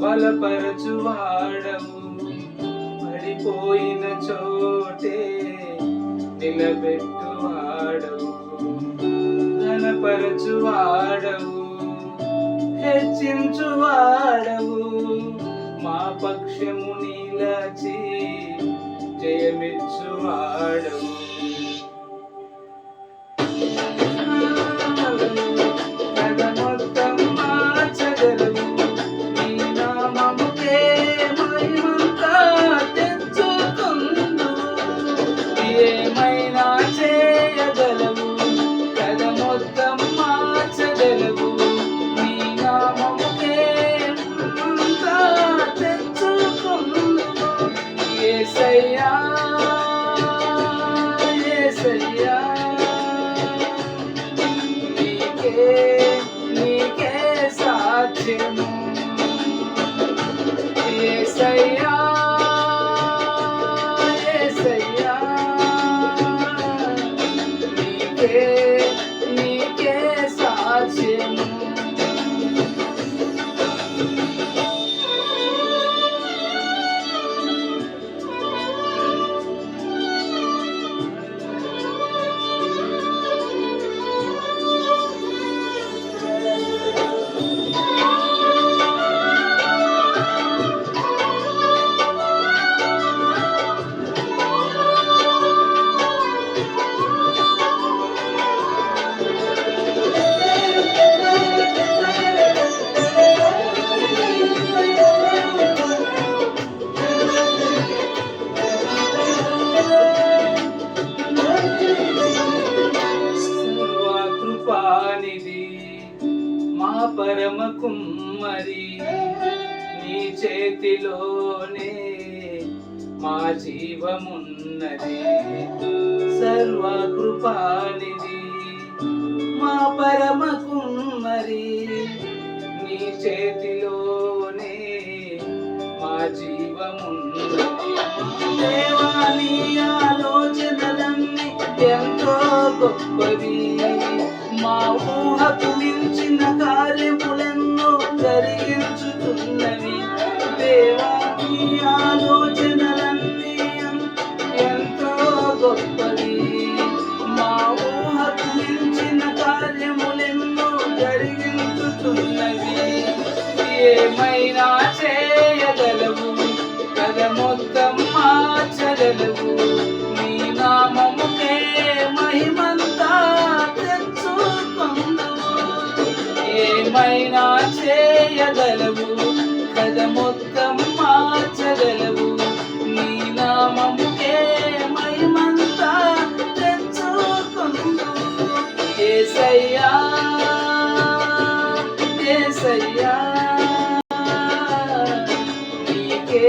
బలపరచువాడవు పడిపోయిన చోటే నిలబెట్టువాడవు ఘనపరచువాడవు హెచ్చించువాడవు మా పక్షము నిలచి జయమిచ్చువాడవు Yeah. పరమ కుమ్మరి నీ చేతిలోనే మా జీవమున్నది. సర్వకృపానిధి మా పరమ కుమ్మరి నీ చేతిలోనే మా జీవమున్నది. దేవాని ఆలోచన గొప్పవి. మా ఊహకు మించిన కార్యములెన్నో జరిగించుతున్నవి. దేవాని ఆలోచనలన్నీ ఎంతో గొప్ప ఏమైనా చేయగలవు? కథ మొత్తం మార్చగలవు. నీ నామముకే మహిమంతా తెచ్చుకుందు? ఏసయ్యా ఏసయ్యా నీకే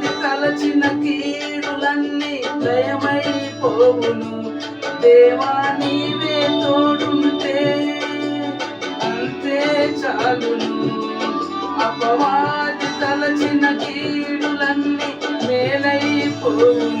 తలచిన కీడులన్నీ జయమైపోవును. దేవా నీవే తోడుంటే అంతే చాలును. అపవాది తలచిన కీడులన్నీ మేలైపోవును.